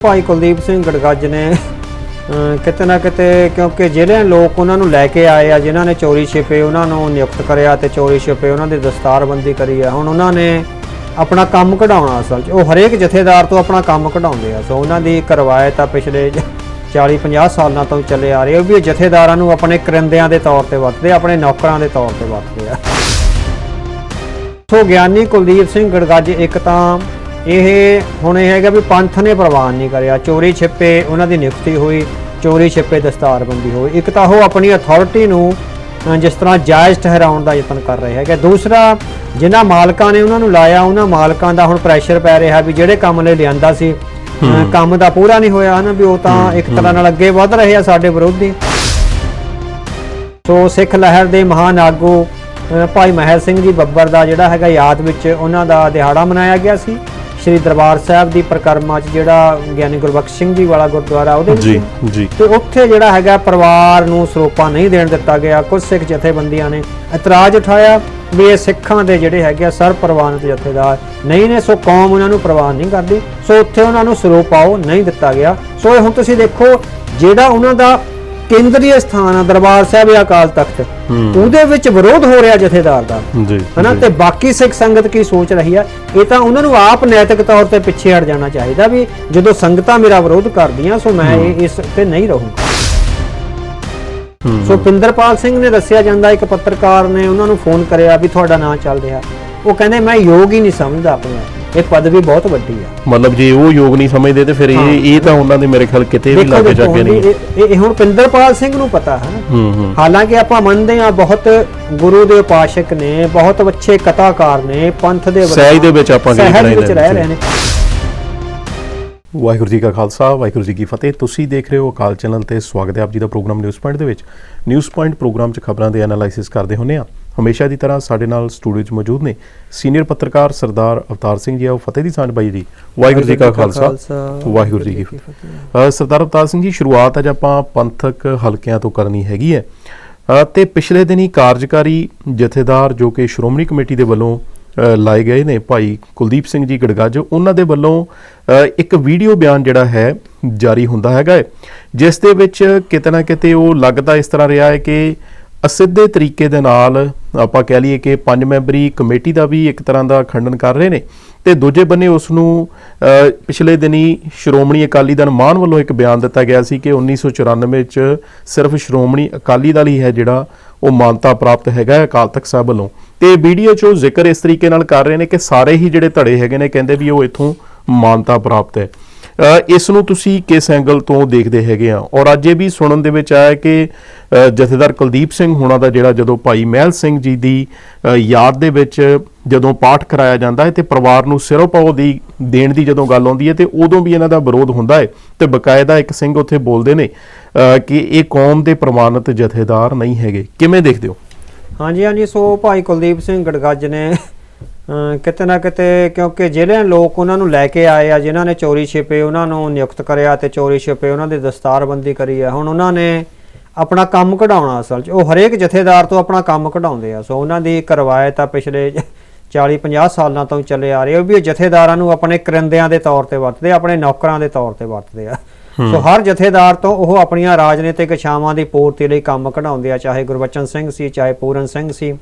ਭਾਈ ਕੁਲਦੀਪ ਸਿੰਘ ਗੜਗੱਜ ਨੇ ਕਿਤੇ ਨਾ ਕਿਤੇ ਕਿਉਂਕਿ ਜਿਹੜੇ ਲੋਕ ਉਹਨਾਂ ਨੂੰ ਲੈ ਕੇ ਆਏ ਆ, ਜਿਨ੍ਹਾਂ ਨੇ ਚੋਰੀ ਛਿਪੇ, ਉਹਨਾਂ ਨੂੰ ਨਿਯੁਕਤ ਕਰਿਆ ਤੇ ਚੋਰੀ ਛਿਪੇ, ਉਹਨਾਂ ਦੀ ਦਸਤਾਰਬੰਦੀ ਕਰੀ ਆ। ਹੁਣ ਉਹਨਾਂ ਨੇ ਆਪਣਾ ਕੰਮ ਕਢਾਉਣਾ ਅਸਲ 'ਚ। ਉਹ ਹਰੇਕ ਜਥੇਦਾਰ ਤੋਂ ਆਪਣਾ ਕੰਮ ਕਢਾਉਂਦੇ ਆ। ਸੋ ਉਹਨਾਂ ਦੀ ਕਰਵਾਇਤ ਆ ਪਿਛਲੇ 40 50 ਸਾਲਾਂ ਤੋਂ ਚੱਲੇ ਆ ਰਹੀ। ਉਹ ਵੀ ਜਥੇਦਾਰਾਂ ਨੂੰ ਆਪਣੇ ਕਰਿੰਦਿਆਂ ਦੇ ਤੌਰ ਤੇ ਵਰਤਦੇ ਆਪਣੇ ਨੌਕਰਾਂ ਦੇ ਤੌਰ ਤੇ ਵਰਤਦੇ ਆ। ਸੋ ਗਿਆਨੀ ਕੁਲਦੀਪ ਸਿੰਘ ਗੜਗੱਜ ਇੱਕ ਤਾਂ ਇਹ ਹੁਣ ਇਹ ਹੈਗਾ ਵੀ ਪੰਥ ਨੇ ਪ੍ਰਵਾਨ ਨਹੀਂ ਕਰਿਆ। ਚੋਰੀ ਛਿਪੇ ਉਹਨਾਂ ਦੀ ਨਿਯੁਕਤੀ ਹੋਈ। ਚੋਰੀ ਛਿਪੇ ਦਸਤਾਰਬੰਦੀ ਹੋਈ। ਇੱਕ ਤਾਂ ਉਹ ਆਪਣੀ ਅਥਾਰਟੀ ਨੂੰ ਜਿਸ ਤਰ੍ਹਾਂ ਜਾਇਜ਼ ਠਹਿਰਾਉਣ ਦਾ ਯਤਨ ਕਰ ਰਹੇ ਹੈਗੇ। ਦੂਸਰਾ ਜਿਨ੍ਹਾਂ ਮਾਲਕਾਂ ਨੇ ਉਹਨਾਂ ਨੂੰ ਲਾਇਆ ਉਹਨਾਂ ਮਾਲਕਾਂ ਦਾ ਹੁਣ ਪ੍ਰੈਸ਼ਰ ਪੈ ਰਿਹਾ ਵੀ ਜਿਹੜੇ ਕੰਮ ਲਈ ਲਿਆਂਦਾ ਸੀ ਕੰਮ ਦਾ ਪੂਰਾ ਨਹੀਂ ਹੋਇਆ ਹਨਾ ਵੀ ਉਹ ਤਾਂ ਇੱਕ ਤਰ੍ਹਾਂ ਨਾਲ ਅੱਗੇ ਵਧ ਰਹੇ ਆ ਸਾਡੇ ਵਿਰੋਧੀ। ਸੋ ਸਿੱਖ ਲਹਿਰ ਦੇ ਮਹਾਨ ਆਗੂ ਭਾਈ ਮਹਿਲ ਸਿੰਘ ਜੀ ਬੱਬਰ ਦਾ ਜਿਹੜਾ ਹੈਗਾ ਯਾਦ ਵਿੱਚ ਉਹਨਾਂ ਦਾ ਦਿਹਾੜਾ ਮਨਾਇਆ ਗਿਆ ਸੀ। ਸ੍ਰੀ ਦਰਬਾਰ ਸਾਹਿਬ ਦੀ ਪ੍ਰਕਰਮਾ 'ਚ ਜਿਹੜਾ ਗਿਆਨੀ ਗੁਰਬਖਸ਼ ਸਿੰਘ ਜੀ ਵਾਲਾ ਗੁਰਦੁਆਰਾ ਉਹਦੇ ਵਿੱਚ? ਜੀ ਜੀ। ਤੇ ਉੱਥੇ ਜਿਹੜਾ ਹੈਗਾ ਪਰਿਵਾਰ ਨੂੰ ਸਰੋਪਾ ਨਹੀਂ ਦੇਣ ਦਿੱਤਾ ਗਿਆ ਕੁਝ ਸਿੱਖ ਜਥੇਬੰਦੀਆਂ ਨੇ ਇਤਰਾਜ਼ ਉਠਾਇਆ ਵੀ ਇਹ ਸਿੱਖਾਂ ਦੇ ਜਿਹੜੇ ਹੈਗੇ ਆ ਸਰ ਪ੍ਰਵਾਨਿਤ ਜਥੇਦਾਰ ਨਹੀਂ ਨੇ ਸੋ ਕੌਮ ਉਹਨਾਂ ਨੂੰ ਪ੍ਰਵਾਨ ਨਹੀਂ ਕਰਦੀ। ਸੋ ਉੱਥੇ ਉਹਨਾਂ ਨੂੰ ਸਰੋਪਾ ਉਹ ਨਹੀਂ ਦਿੱਤਾ ਗਿਆ। ਸੋ ਇਹ ਹੁਣ ਤੁਸੀਂ ਦੇਖੋ ਜਿਹੜਾ ਉਹਨਾਂ ਦਾ ਕੇਂਦਰੀ ਸਥਾਨ ਆ ਦਰਬਾਰ ਸਾਹਿਬ ਜਾਂ ਅਕਾਲ ਤਖਤ। ਉਹਦੇ ਵਿੱਚ ਵਿਰੋਧ ਹੋ ਰਿਹਾ ਜਥੇਦਾਰ ਦਾ। ਜੀ ਹਨਾ? ਤੇ ਬਾਕੀ ਸਿੱਖ ਸੰਗਤ ਕੀ ਸੋਚ ਰਹੀ ਆ? ਇਹ ਤਾਂ ਉਹਨਾਂ ਨੂੰ ਆਪ ਨੈਤਿਕ ਤੌਰ ਤੇ ਪਿੱਛੇ ਹਟ ਜਾਣਾ ਚਾਹੀਦਾ ਵੀ ਜਦੋਂ ਸੰਗਤਾਂ ਮੇਰਾ ਵਿਰੋਧ ਕਰਦੀਆਂ ਸੋ ਮੈਂ ਇਸ ਤੇ ਨਹੀਂ ਰਹੂੰਗਾ। ਸੋ ਪਿੰਦਰਪਾਲ ਸਿੰਘ ਨੇ ਦੱਸਿਆ ਜਾਂਦਾ ਇੱਕ ਪੱਤਰਕਾਰ ਨੇ ਉਹਨਾਂ ਨੂੰ ਫੋਨ ਕਰਿਆ ਵੀ ਤੁਹਾਡਾ ਨਾਂ ਚੱਲ ਰਿਹਾ। ਉਹ ਕਹਿੰਦੇ ਮੈਂ ਯੋਗ ਹੀ ਨਹੀਂ ਸਮਝਦਾ ਆਪਣੇ। ਇਹ ਪਦਵੀ ਬਹੁਤ ਵੱਡੀ ਆ। ਮਤਲਬ ਜੇ ਉਹ ਯੋਗ ਨਹੀਂ ਸਮਝਦੇ ਤੇ ਫਿਰ ਇਹ ਇਹ ਤਾਂ ਉਹਨਾਂ ਦੇ ਮੇਰੇ ਖਿਆਲ ਕਿਤੇ ਵੀ ਲੱਗ ਜਾਗੇ ਨਹੀਂ। ਇਹ- ਹੁਣ ਪਿੰਦਰਪਾਲ ਸਿੰਘ ਨੂੰ ਪਤਾ ਹੈ ਨਾ। ਹੂੰ ਹੂੰ। ਹਾਲਾਂਕਿ ਆਪਾਂ ਮੰਨਦੇ ਹਾਂ ਬਹੁਤ ਗੁਰੂ ਦੇ ਉਪਾਸ਼ਕ ਨੇ ਬਹੁਤ ਅੱਛੇ ਕਥਾਕਾਰ ਨੇ ਪੰਥ ਦੇ ਸਹਿਜ ਦੇ ਵਿੱਚ ਆਪਾਂ ਰਹਿ। ਰਹੇ ਨੇ। ਵਾਹਿਗੁਰੂ ਜੀ ਕਾ ਖਾਲਸਾ ਵਾਹਿਗੁਰੂ ਜੀ ਕੀ ਫਤਿਹ। ਤੁਸੀਂ ਦੇਖ ਰਹੇ ਹੋ ਅਕਾਲ ਚੈਨਲ ਤੇ ਸਵਾਗਤ ਹੈ ਆਪ ਜੀ ਦਾ ਪ੍ਰੋਗਰਾਮ ਨਿਊਜ਼ ਪੁਆਇੰਟ ਦੇ ਵਿੱਚ। ਨਿਊਜ਼ ਪੁਆਇੰਟ ਪ੍ਰੋਗਰਾਮ 'ਚ ਖਬਰਾਂ ਦੇ ਐਨਾਲਾਈਸਿਸ ਕਰਦੇ ਹੁੰਨੇ ਆ। ਹਮੇਸ਼ਾ ਦੀ ਤਰ੍ਹਾਂ ਸਾਡੇ ਨਾਲ ਸਟੂਡੀਓ 'ਚ ਮੌਜੂਦ ਨੇ ਸੀਨੀਅਰ ਪੱਤਰਕਾਰ ਸਰਦਾਰ ਅਵਤਾਰ ਸਿੰਘ ਜੀ ਆਓ ਫਤਿਹ ਦੀ ਸਾਂਝ ਬਾਈ ਜੀ। ਵਾਹਿਗੁਰੂ ਜੀ ਕਾ ਖਾਲਸਾ। ਵਾਹਿਗੁਰੂ ਜੀ ਕੀ ਫਤਿਹ। ਸਰਦਾਰ ਅਵਤਾਰ ਸਿੰਘ ਜੀ ਸ਼ੁਰੂਆਤ ਅੱਜ ਆਪਾਂ ਪੰਥਕ ਹਲਕਿਆਂ ਤੋਂ ਕਰਨੀ ਹੈਗੀ ਹੈ। ਤੇ ਪਿਛਲੇ ਦਿਨੀ ਕਾਰਜਕਾਰੀ ਜਥੇਦਾਰ ਜੋ ਕਿ ਸ਼੍ਰੋਮਣੀ ਕਮੇਟੀ ਦੇ ਵੱਲੋਂ ਲਾਏ ਗਏ ਨੇ ਭਾਈ ਕੁਲਦੀਪ ਸਿੰਘ ਜੀ ਗੜਗੱਜ ਉਹਨਾਂ ਦੇ ਵੱਲੋਂ ਇੱਕ ਵੀਡੀਓ ਬਿਆਨ ਜਿਹੜਾ ਹੈ ਜਾਰੀ ਹੁੰਦਾ ਹੈਗਾ ਜਿਸ ਦੇ ਵਿੱਚ ਕਿਤੇ ਨਾ ਕਿਤੇ ਉਹ ਲੱਗਦਾ ਇਸ ਤਰ੍ਹਾਂ ਰਿਹਾ ਹੈ ਕਿ ਅਸਿੱਧੇ ਤਰੀਕੇ ਦੇ ਨਾਲ ਆਪਾਂ ਕਹਿ ਲਈਏ ਕਿ ਪੰਜ ਮੈਂਬਰੀ ਕਮੇਟੀ ਦਾ ਵੀ ਇੱਕ ਤਰ੍ਹਾਂ ਦਾ ਖੰਡਨ ਕਰ ਰਹੇ ਨੇ ਤੇ ਦੂਜੇ ਬੰਨੇ ਉਸ ਨੂੰ ਪਿਛਲੇ ਦਿਨੀ ਸ਼੍ਰੋਮਣੀ ਅਕਾਲੀ ਦਲ ਮਾਨ ਵੱਲੋਂ ਇੱਕ ਬਿਆਨ ਦਿੱਤਾ ਗਿਆ ਸੀ ਕਿ 1994 ਚ ਸਿਰਫ ਸ਼੍ਰੋਮਣੀ ਅਕਾਲੀ ਦਲ ਹੀ ਹੈ ਜਿਹੜਾ ਉਹ ਮਾਨਤਾ ਪ੍ਰਾਪਤ ਹੈਗਾ ਹੈ ਅਕਾਲ ਤਖਤ ਸਾਹਿਬ ਵੱਲੋਂ। ਤੇ ਵੀਡੀਓ 'ਚ ਉਹ ਜ਼ਿਕਰ ਇਸ ਤਰੀਕੇ ਨਾਲ ਕਰ ਰਹੇ ਨੇ ਕਿ ਸਾਰੇ ਹੀ ਜਿਹੜੇ ਧੜੇ ਹੈਗੇ ਨੇ, ਕਹਿੰਦੇ ਵੀ ਉਹ ਇਥੋਂ ਮਾਨਤਾ ਪ੍ਰਾਪਤ ਹੈ। ਇਸ ਨੂੰ ਤੁਸੀਂ ਕਿਸ ਐਂਗਲ ਤੋਂ ਦੇਖਦੇ ਹੈਗੇ ਆ? ਔਰ ਅੱਜ ਇਹ ਵੀ ਸੁਣਨ ਦੇ ਵਿੱਚ ਆਇਆ ਕਿ ਜਥੇਦਾਰ ਕੁਲਦੀਪ ਸਿੰਘ ਹੋਣਾ ਦਾ ਜਿਹੜਾ ਜਦੋਂ ਭਾਈ ਮਹਿਲ ਸਿੰਘ ਜੀ ਦੀ ਯਾਦ ਦੇ ਵਿੱਚ ਜਦੋਂ ਪਾਠ ਕਰਾਇਆ ਜਾਂਦਾ ਹੈ ਤੇ ਪਰਿਵਾਰ ਨੂੰ ਸਿਰੋਂ ਪਾਉ ਦੀ, ਦੇਣ ਦੀ ਜਦੋਂ ਗੱਲ ਆਉਂਦੀ ਹੈ ਤੇ ਉਦੋਂ ਵੀ ਇਹਨਾਂ ਦਾ ਵਿਰੋਧ ਹੁੰਦਾ ਹੈ ਤੇ ਬਕਾਇਦਾ ਇੱਕ ਸਿੰਘ ਉੱਥੇ ਬੋਲਦੇ ਨੇ ਕਿ ਇਹ ਕੌਮ ਦੇ ਪ੍ਰਮਾਣਿਤ ਜਥੇਦਾਰ ਨਹੀਂ ਹੈਗੇ। ਕਿਵੇਂ ਦੇਖਦੇ ਹੋ? ਹਾਂਜੀ ਹਾਂਜੀ, ਸੋ ਭਾਈ ਕੁਲਦੀਪ ਸਿੰਘ ਗੜਗੱਜ ਨੇ ਕਿਤੇ ਨਾ ਕਿਤੇ ਕਿਉਂਕਿ ਜਿਹੜੇ ਲੋਕ ਉਹਨਾਂ ਨੂੰ ਲੈ ਕੇ ਆਏ ਆ ਜਿਨ੍ਹਾਂ ਨੇ ਚੋਰੀ ਛਿਪੇ ਉਹਨਾਂ ਨੂੰ ਨਿਯੁਕਤ ਕਰਿਆ ਤੇ ਚੋਰੀ ਛਿਪੇ ਉਹਨਾਂ ਦੀ ਦਸਤਾਰਬੰਦੀ ਕਰੀ ਆ। ਹੁਣ ਉਹਨਾਂ ਨੇ ਆਪਣਾ ਕੰਮ ਕਢਾਉਣਾ ਅਸਲ 'ਚ। ਉਹ ਹਰੇਕ ਜਥੇਦਾਰ ਤੋਂ ਆਪਣਾ ਕੰਮ ਕਢਾਉਂਦੇ ਆ। ਸੋ ਉਹਨਾਂ ਦੀ ਇੱਕ ਰਵਾਇਤ ਆ ਪਿਛਲੇ 40 50 ਸਾਲਾਂ ਤੋਂ ਚੱਲੇ ਆ ਰਹੀ ਉਹ ਵੀ ਜਥੇਦਾਰਾਂ ਨੂੰ ਆਪਣੇ ਕਰਿੰਦਿਆਂ ਦੇ ਤੌਰ ਤੇ ਵਰਤਦੇ ਆਪਣੇ ਨੌਕਰਾਂ ਦੇ ਤੌਰ ਤੇ ਵਰਤਦੇ ਆ। ਸੋ ਹਰ ਜਥੇਦਾਰ ਤੋਂ ਉਹ ਆਪਣੀਆਂ ਰਾਜਨੀਤਿਕ ਇਛਾਵਾਂ ਦੀ ਪੂਰਤੀ ਲਈ ਕੰਮ ਕਢਾਉਂਦੇ ਆ। ਚਾਹੇ ਗੁਰਬਚਨ ਸਿੰਘ ਸੀ ਚਾਹੇ ਪੂਰਨ ਸਿੰਘ ਸੀ।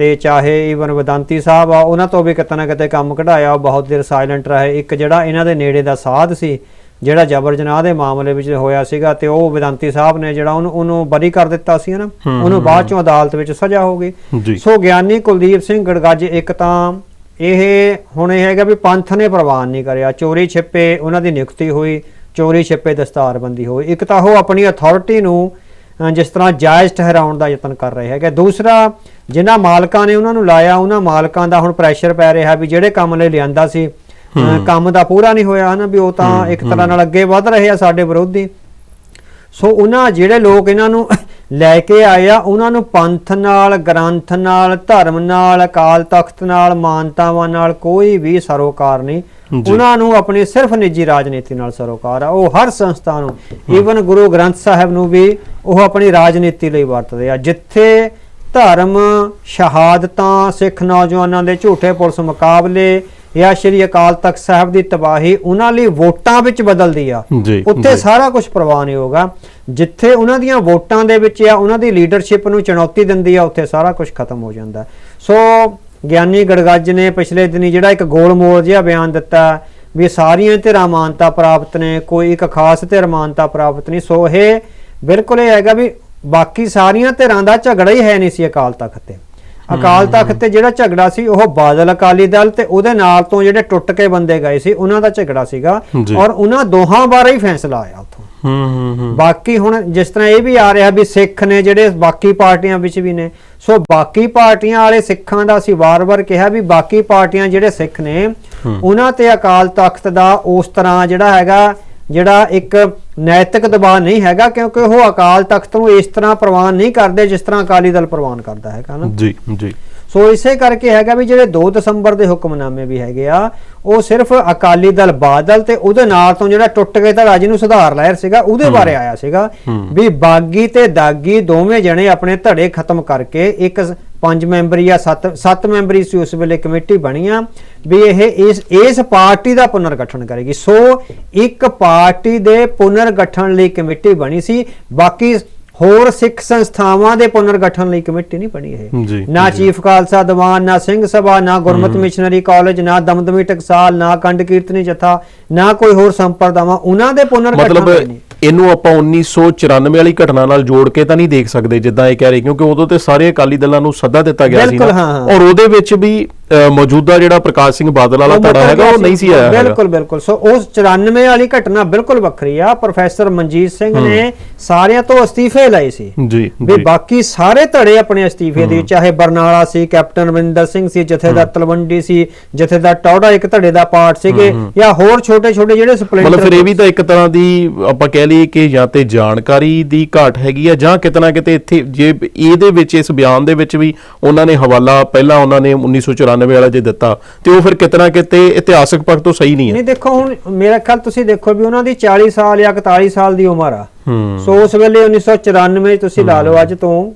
ਤੇ ਚਾਹੇ ਈਵਨ ਵਿਦਾਂਤੀ ਸਾਹਿਬ ਆ ਉਹਨਾਂ ਤੋਂ ਵੀ ਕਿਤੇ ਨਾ ਕਿਤੇ ਕੰਮ ਕਢਾਇਆ ਬਹੁਤ ਦੇਰ ਸਾਇਲੈਂਟ ਰਹੇ। ਇੱਕ ਜਿਹੜਾ ਇਹਨਾਂ ਦੇ ਨੇੜੇ ਦਾ ਸਾਧ ਸੀ ਜਿਹੜਾ ਜਬਰ ਜਨਾਹ ਦੇ ਮਾਮਲੇ ਵਿੱਚ ਹੋਇਆ ਸੀਗਾ ਤੇ ਉਹ ਵਿਦਾਂਤੀ ਸਾਹਿਬ ਨੇ ਜਿਹੜਾ ਉਹਨੂੰ ਉਹਨੂੰ ਬਰੀ ਕਰ ਦਿੱਤਾ ਸੀ ਨਾ ਉਹਨੂੰ ਬਾਅਦ ਚੋਂ ਅਦਾਲਤ ਵਿੱਚ ਸਜ਼ਾ ਹੋ ਗਈ। ਸੋ ਗਿਆਨੀ ਕੁਲਦੀਪ ਸਿੰਘ ਗੜਗੱਜ ਇੱਕ ਤਾਂ ਇਹ ਹੁਣ ਇਹ ਹੈਗਾ ਵੀ ਪੰਥ ਨੇ ਪ੍ਰਵਾਨ ਨਹੀਂ ਕਰਿਆ। ਚੋਰੀ ਛਿਪੇ ਉਹਨਾਂ ਦੀ ਨਿਯੁਕਤੀ ਹੋਈ ਚੋਰੀ ਛਿਪੇ ਦਸਤਾਰਬੰਦੀ ਹੋਈ। ਇੱਕ ਤਾਂ ਉਹ ਆਪਣੀ ਅਥਾਰਟੀ ਨੂੰ ਜਿਸ ਤਰ੍ਹਾਂ ਜਾਇਜ਼ ਠਹਿਰਾਉਣ ਦਾ ਯਤਨ ਕਰ ਰਹੇ ਹੈਗੇ। ਦੂਸਰਾ ਜਿਨ੍ਹਾਂ ਮਾਲਕਾਂ ਨੇ ਉਹਨਾਂ ਨੂੰ ਲਾਇਆ ਉਹਨਾਂ ਮਾਲਕਾਂ ਦਾ ਹੁਣ ਪ੍ਰੈਸ਼ਰ ਪੈ ਰਿਹਾ ਵੀ ਜਿਹੜੇ ਕੰਮ ਲਈ ਲਿਆਂਦਾ ਸੀ ਕੰਮ ਦਾ ਪੂਰਾ ਨਹੀਂ ਹੋਇਆ ਹਨਾ ਵੀ ਉਹ ਤਾਂ ਇੱਕ ਤਰ੍ਹਾਂ ਨਾਲ ਅੱਗੇ ਵਧ ਰਹੇ ਆ ਸਾਡੇ ਵਿਰੋਧੀ। ਸੋ ਉਹਨਾਂ ਜਿਹੜੇ ਲੋਕ ਇਹਨਾਂ ਨੂੰ ਲੈ ਕੇ ਆਏ ਆ ਉਹਨਾਂ ਨੂੰ ਪੰਥ ਨਾਲ ਗ੍ਰੰਥ ਨਾਲ ਧਰਮ ਨਾਲ ਅਕਾਲ ਤਖਤ ਨਾਲ ਮਾਨਤਾਵਾਂ ਨਾਲ ਕੋਈ ਵੀ ਸਰੋਕਾਰ ਨਹੀਂ। ਉਹਨਾਂ ਨੂੰ ਆਪਣੀ ਸਿਰਫ ਨਿੱਜੀ ਰਾਜਨੀਤੀ ਨਾਲ ਸਰੋਕਾਰ ਆ। ਉਹ ਹਰ ਸੰਸਥਾ ਨੂੰ ਈਵਨ ਗੁਰੂ ਗ੍ਰੰਥ ਸਾਹਿਬ ਨੂੰ ਵੀ ਉਹ ਆਪਣੀ ਰਾਜਨੀਤੀ ਲਈ ਵਰਤਦੇ ਆ। ਜਿੱਥੇ ਧਰਮ ਸ਼ਹਾਦਤਾਂ ਸਿੱਖ ਨੌਜਵਾਨਾਂ ਦੇ ਝੂਠੇ ਪੁਲਿਸ ਮੁਕਾਬਲੇ ਜਾਂ ਸ਼੍ਰੀ ਅਕਾਲ ਤਖਤ ਸਾਹਿਬ ਦੀ ਤਬਾਹੀ ਉਹਨਾਂ ਲਈ ਵੋਟਾਂ ਵਿੱਚ ਬਦਲਦੀ ਆ। ਉੱਥੇ। ਸਾਰਾ ਕੁਝ ਪ੍ਰਵਾਨ ਹੋਗਾ ਜਿੱਥੇ ਉਹਨਾਂ ਦੀਆਂ ਵੋਟਾਂ ਦੇ ਵਿੱਚ ਆ ਉਹਨਾਂ ਦੀ ਲੀਡਰਸ਼ਿਪ ਨੂੰ ਚੁਣੌਤੀ ਦਿੰਦੀ ਆ ਉੱਥੇ ਸਾਰਾ ਕੁਝ ਖਤਮ ਹੋ ਜਾਂਦਾ। ਸੋ ਗਿਆਨੀ ਗੜਗੱਜ ਨੇ ਪਿਛਲੇ ਦਿਨੀ ਜਿਹੜਾ ਇੱਕ ਗੋਲਮੋਲ ਜਿਹਾ ਬਿਆਨ ਦਿੱਤਾ ਵੀ ਸਾਰੀਆਂ ਧਿਰਾਂ ਮਾਨਤਾ ਪ੍ਰਾਪਤ ਨੇ ਕੋਈ ਇੱਕ ਖਾਸ ਧਿਰ ਮਾਨਤਾ ਪ੍ਰਾਪਤ ਨਹੀਂ। ਸੋ ਇਹ ਬਿਲਕੁਲ ਇਹ ਹੈਗਾ ਵੀ ਬਾਕੀ ਸਾਰੀਆਂ ਧਿਰਾਂ ਦਾ ਝਗੜਾ ਹੀ ਹੈ ਨਹੀਂ ਸੀ ਅਕਾਲ ਤਖਤ ਤੇ। ਅਕਾਲ ਤਖਤ ਤੇ ਜਿਹੜਾ ਝਗੜਾ ਸੀ ਉਹ ਬਾਦਲ ਅਕਾਲੀ ਦਲ ਤੇ ਉਹਦੇ ਨਾਲ ਤੋਂ ਜਿਹੜੇ ਟੁੱਟ ਕੇ ਬੰਦੇ ਗਏ ਸੀ ਉਹਨਾਂ ਦਾ ਝਗੜਾ ਸੀਗਾ। ਔਰ ਉਹਨਾਂ ਦੋਹਾਂ ਬਾਰੇ ਹੀ ਫੈਸਲਾ ਆਇਆ ਉੱਥੋਂ। ਹੂੰ ਹੂੰ ਹੂੰ। ਬਾਕੀ ਹੁਣ ਜਿਸ ਤਰ੍ਹਾਂ ਇਹ ਵੀ ਆ ਰਿਹਾ ਵੀ ਸਿੱਖ ਨੇ ਜਿਹੜੇ ਬਾਕੀ ਪਾਰਟੀਆਂ ਵਿੱਚ ਵੀ ਨੇ ਸੋ ਬਾਕੀ ਪਾਰਟੀਆਂ ਵਾਲੇ ਸਿੱਖਾਂ ਦਾ ਅਸੀਂ ਵਾਰ-ਵਾਰ ਕਿਹਾ ਵੀ ਬਾਕੀ ਪਾਰਟੀਆਂ ਜਿਹੜੇ ਸਿੱਖ ਨੇ ਉਹਨਾਂ ਤੇ ਅਕਾਲ ਤਖਤ ਦਾ ਉਸ ਤਰ੍ਹਾਂ ਜਿਹੜਾ ਹੈਗਾ ਜਿਹੜਾ ਇੱਕ ਨੈਤਿਕ ਦਬਾਅ ਨਹੀਂ ਹੈਗਾ ਕਿਉਂਕਿ ਉਹ ਅਕਾਲ ਤਖਤ ਨੂੰ ਇਸ ਤਰ੍ਹਾਂ ਪ੍ਰਵਾਨ ਨਹੀਂ ਕਰਦੇ ਜਿਸ ਤਰ੍ਹਾਂ ਅਕਾਲੀ ਦਲ ਪ੍ਰਵਾਨ ਕਰਦਾ ਹੈਗਾ ਨਾ। ਜੀ ਜੀ। ਸੋ ਇਸੇ ਕਰਕੇ ਹੈਗਾ ਵੀ ਜਿਹੜੇ 2 ਦਸੰਬਰ ਦੇ ਹੁਕਮਨਾਮੇ ਵੀ ਹੈਗੇ ਆ ਉਹ ਸਿਰਫ ਅਕਾਲੀ ਦਲ ਬਾਦਲ ਤੇ ਉਹਦੇ ਨਾਲ ਤੋਂ ਜਿਹੜਾ ਟੁੱਟ ਕੇ ਧੜਾ ਜਿਹਨੂੰ ਸੁਧਾਰ ਲਹਿਰ ਸੀਗਾ ਉਹਦੇ ਬਾਰੇ ਆਇਆ ਸੀਗਾ ਵੀ ਬਾਗੀ ਤੇ ਦਾਗੀ ਦੋਵੇਂ ਜਣੇ ਆਪਣੇ ਧੜੇ ਖਤਮ ਕਰਕੇ ਇੱਕ ਪੰਜ ਮੈਂਬਰੀ ਜਾਂ ਸੱਤ ਸੱਤ ਮੈਂਬਰੀ ਸੀ ਉਸ ਵੇਲੇ ਕਮੇਟੀ ਬਣੀ ਆ ਵੀ ਇਹ ਇਸ ਇਸ ਪਾਰਟੀ ਦਾ ਪੁਨਰਗਠਨ ਕਰੇਗੀ। ਸੋ ਇੱਕ ਪਾਰਟੀ ਦੇ ਪੁਨਰਗਠਨ ਲਈ ਕਮੇਟੀ ਬਣੀ ਸੀ ਬਾਕੀ ਹੋਰ ਸਿੱਖ ਸੰਸਥਾਵਾਂ ਦੇ ਪੁਨਰਗਠਨ ਲਈ ਕਮੇਟੀ ਨਹੀਂ ਬਣੀ ਇਹ। ਨਾ ਚੀਫ ਖਾਲਸਾ ਦੀਵਾਨ ਨਾ ਸਿੰਘ ਸਭਾ ਨਾ ਗੁਰਮਤਿ ਮਿਸ਼ਨਰੀ ਕਾਲਜ ਨਾ ਦਮਦਮੀ ਟਕਸਾਲ ਨਾ ਕੰਡ ਕੀਰਤਨੀ ਜਥਾ ਨਾ ਕੋਈ ਹੋਰ ਸੰਪਰਦਾਵਾਂ ਉਹਨਾਂ ਦੇ ਪੁਨਰਗਠਨ ਮਤਲਬ ਇਹਨੂੰ ਆਪਾਂ 1994 ਵਾਲੀ ਘਟਨਾ ਨਾਲ ਜੋੜ ਕੇ ਤਾਂ ਨਹੀਂ ਦੇਖ ਸਕਦੇ ਜਿੱਦਾਂ ਇਹ ਕਹਿ ਰਹੇ ਕਿਉਂਕਿ ਉਦੋਂ ਤੇ ਸਾਰੇ ਅਕਾਲੀ ਦਲਾਂ ਨੂੰ ਸੱਦਾ ਦਿੱਤਾ ਗਿਆ ਸੀ ਹਾਂ। ਔਰ ਉਹਦੇ ਵਿੱਚ ਵੀ ਮੌਜੂਦਾ ਜਿਹੜਾ ਪ੍ਰਕਾਸ਼ ਸਿੰਘ ਬਾਦਲ ਵਾਲਾ ਧੜਾ ਹੈਗਾ ਉਹ ਨਹੀਂ ਸੀ। ਆਇਆ। ਬਿਲਕੁਲ ਬਿਲਕੁਲ। ਸੋ ਉਸ 94 ਵਾਲੀ ਘਟਨਾ ਬਿਲਕੁਲ ਵੱਖਰੀ ਆ। ਪ੍ਰੋਫੈਸਰ ਮਨਜੀਤ ਸਿੰਘ ਨੇ ਸਾਰਿਆਂ ਤੋਂ ਅਸਤੀਫੇ ਲਏ ਸੀ। ਜੀ ਵੀ ਬਾਕੀ ਸਾਰੇ ਧੜੇ ਆਪਣੇ ਅਸਤੀਫੇ ਦੇ ਚਾਹੇ ਬਰਨਾਲਾ ਸੀ ਕੈਪਟਨ ਰਵਿੰਦਰ ਸਿੰਘ ਸੀ ਜਥੇਦਾਰ ਤਲਵੰਡੀ ਸੀ ਜਥੇਦਾਰ ਟੌੜਾ ਇੱਕ ਧੜੇ ਦਾ ਪਾਰਟ ਸੀਗੇ ਜਾਂ ਹੋਰ ਛੋਟੇ ਛੋਟੇ ਜਿਹੜੇ ਸਪਲਿੰਟਰ ਮਤਲਬ ਫਿਰ ਇਹ ਵੀ ਤਾਂ ਇੱਕ ਤਰ੍ਹਾਂ ਦੀ ਆਪਾਂ ਕਹਿ ਲਈਏ ਕਿ ਜਾਂ ਤੇ ਜਾਣਕਾਰੀ ਦੀ ਘਾਟ ਹੈਗੀ ਆ ਜਾਂ ਕਿਤਨਾ ਕਿਤੇ ਇੱਥੇ ਜੇ ਇਹਦੇ ਵਿੱਚ ਇਸ ਬਿਆਨ ਦੇ ਵਿੱਚ ਵੀ ਉਹਨਾਂ ਨੇ ਹਵਾਲਾ ਪਹਿਲਾਂ ਉਹਨਾਂ ਨੇ 1994 ਵਾਲਾ ਜੇ ਦਿੱਤਾ ਤੇ ਉਹ ਫਿਰ ਕਿਤਨਾ ਕਿਤੇ ਇਤਿਹਾਸਕ ਪੱਖ ਤੋਂ ਸਹੀ ਨਹੀਂ ਹੈ। ਨਹੀਂ ਦੇਖੋ ਹੁਣ ਮੇਰਾ ਖਿਆਲ ਤੁਸੀਂ ਦੇਖੋ ਵੀ ਉਹਨਾਂ ਦੀ 40 ਸਾਲ ਜਾਂ 41 ਸਾਲ ਦੀ ਉਮਰ ਆ। ਹੂੰ। ਸੋ ਉਸ ਵੇਲੇ 1994 ਤੁਸੀਂ ਲਾ ਲਓ ਅੱਜ ਤੋਂ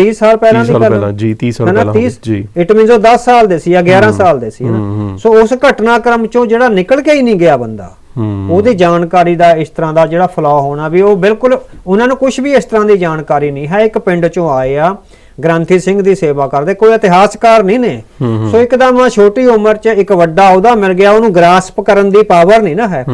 30 ਸਾਲ ਪਹਿਲਾਂ 30 ਦੀ ਗੱਲ। ਜੀ, 30 ਸਾਲ ਪਹਿਲਾਂ ਹੋਵੇ, 30 ਜੀ। ਇਟ ਮੀਨਸ ਉਹ 10 ਸਾਲ ਦੇ ਸੀ ਜਾਂ 11 ਸਾਲ ਦੇ ਸੀ ਹੂੰ, ਨਾ ਹੂੰ। ਸੋ ਉਸ ਘਟਨਾਕ੍ਰਮ ਚੋਂ ਜਿਹੜਾ ਨਿਕਲ ਕੇ ਹੀ ਨਹੀਂ ਗਿਆ ਬੰਦਾ ਉਹਦੀ ਜਾਣਕਾਰੀ ਦਾ ਇਸ ਤਰ੍ਹਾਂ ਦਾ ਜਿਹੜਾ ਫਲਾ ਹੋਣਾ ਵੀ ਉਹ ਬਿਲਕੁਲ ਉਹਨਾਂ ਨੂੰ ਕੁਝ ਵੀ ਇਸ ਤਰ੍ਹਾਂ ਦੀ ਜਾਣਕਾਰੀ ਨਹੀਂ ਹੈ। ਇੱਕ ਪਿੰਡ ਚੋਂ ਆਏ ਆ ਗ੍ਰੰਥੀ ਸਿੰਘ ਦੀ ਸੇਵਾ ਕਰਦੇ ਕੋਈ ਇਤਿਹਾਸਕਾਰ ਨਹੀਂ ਨੇ। ਸੋ ਇੱਕਦਮ ਆ ਛੋਟੀ ਉਮਰ 'ਚ ਇੱਕ ਵੱਡਾ ਉਹਦਾ ਮਿਲ ਗਿਆ ਉਹਨੂੰ ਗ੍ਰਾਸਪ ਕਰਨ ਦੀ ਪਾਵਰ ਨਹੀਂ ਨਾ ਹੈ।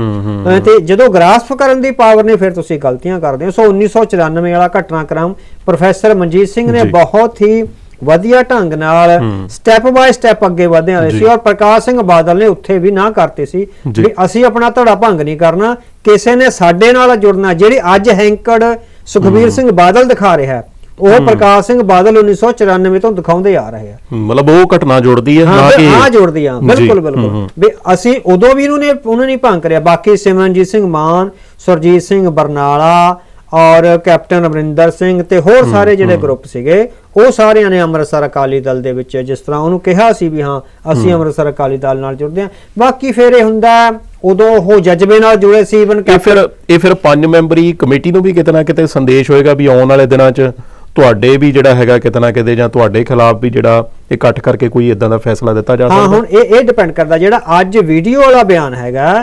ਤੇ ਜਦੋਂ ਗ੍ਰਾਸਪ ਕਰਨ ਦੀ ਪਾਵਰ ਨਹੀਂ ਫਿਰ ਤੁਸੀਂ ਗਲਤੀਆਂ ਕਰਦੇ ਹੋ। ਸੋ 1994 ਵਾਲਾ ਘਟਨਾਕ੍ਰਮ ਪ੍ਰੋਫੈਸਰ ਮਨਜੀਤ ਸਿੰਘ ਨੇ। ਬਹੁਤ ਹੀ ਵਧੀਆ ਢੰਗ ਨਾਲ ਸਟੈਪ ਬਾਏ ਸਟੈਪ ਅੱਗੇ ਵਧੇ ਵਾਲੇ ਸੀ ਔਰ ਪ੍ਰਕਾਸ਼ ਸਿੰਘ ਬਾਦਲ ਨੇ ਉੱਥੇ ਵੀ ਨਾ ਕਰਤੇ ਸੀ। ਵੀ ਅਸੀਂ ਆਪਣਾ ਧੜਾ ਭੰਗ ਨਹੀਂ ਕਰਨਾ ਕਿਸੇ ਨੇ ਸਾਡੇ ਨਾਲ ਜੁੜਨਾ ਜਿਹੜੀ ਅੱਜ ਹੈਂਕੜ ਸੁਖਬੀਰ ਸਿੰਘ ਬਾਦਲ ਦਿਖਾ ਰਿਹਾ ਹੈ। ਉਹ ਪ੍ਰਕਾਸ਼ ਸਿੰਘ ਬਾਦਲ 1994 ਤੋਂ ਦਿਖਾਉਂਦੇ ਆ ਰਹੇ ਆ। ਮਤਲਬ ਉਹ ਘਟਨਾ ਜੁੜਦੀ ਹੈ ਨਾ ਹਾਂ ਕਿ ਆ ਜੁੜਦੀ ਆ। ਬਿਲਕੁਲ ਹੂੰ, ਬਿਲਕੁਲ। ਹੂੰ। ਵੀ ਅਸੀਂ ਉਦੋਂ ਵੀ ਉਹਨੇ ਉਹਨੇ ਨਹੀਂ ਭੰਗ ਕਰਿਆ। ਬਾਕੀ ਸਿਮਰਨਜੀਤ ਸਿੰਘ ਮਾਨ ਸੁਰਜੀਤ ਸਿੰਘ ਬਰਨਾਲਾ ਔਰ ਕੈਪਟਨ ਅਮਰਿੰਦਰ ਸਿੰਘ ਤੇ ਹੋਰ ਸਾਰੇ ਜਿਹੜੇ ਗਰੁੱਪ ਸੀਗੇ ਉਹ ਸਾਰਿਆਂ ਨੇ ਅੰਮ੍ਰਿਤਸਰ ਅਕਾਲੀ ਦਲ ਦੇ ਵਿੱਚ ਜਿਸ ਤਰ੍ਹਾਂ ਉਹਨੂੰ ਕਿਹਾ ਸੀ ਵੀ ਹਾਂ ਅਸੀਂ ਅੰਮ੍ਰਿਤਸਰ ਅਕਾਲੀ ਦਲ ਨਾਲ ਜੁੜਦੇ ਹਾਂ। ਬਾਕੀ ਫਿਰ ਇਹ ਹੁੰਦਾ ਉਦੋਂ ਉਹ ਜਜ਼ਬੇ ਨਾਲ ਜੁੜੇ ਸੀ ਇਵਨ ਇਹ ਫਿਰ ਇਹ ਫਿਰ ਪੰਜ ਮੈਂਬਰੀ ਕਮੇਟੀ ਨੂੰ ਵੀ ਕਿਤੇ ਨਾ ਕਿਤੇ ਸੰਦੇਸ਼ ਹੋਏਗਾ ਵੀ ਆਉਣ ਵਾਲੇ ਦਿਨਾਂ 'ਚ ਤੁਹਾਡੇ ਵੀ ਜਿਹੜਾ ਹੈਗਾ ਕਿਤੇ ਨਾ ਕਿਤੇ ਜਾਂ ਤੁਹਾਡੇ ਖਿਲਾਫ ਵੀ ਜਿਹੜਾ ਇਕੱਠ ਕਰਕੇ ਕੋਈ ਇਦਾਂ ਦਾ ਫੈਸਲਾ ਦਿੱਤਾ ਜਾ ਹਾਂ ਸਕਦਾ? ਹੁਣ ਇਹ ਇਹ ਡਿਪੈਂਡ ਕਰਦਾ ਜਿਹੜਾ ਅੱਜ ਵੀਡੀਓ ਵਾਲਾ ਬਿਆਨ ਹੈਗਾ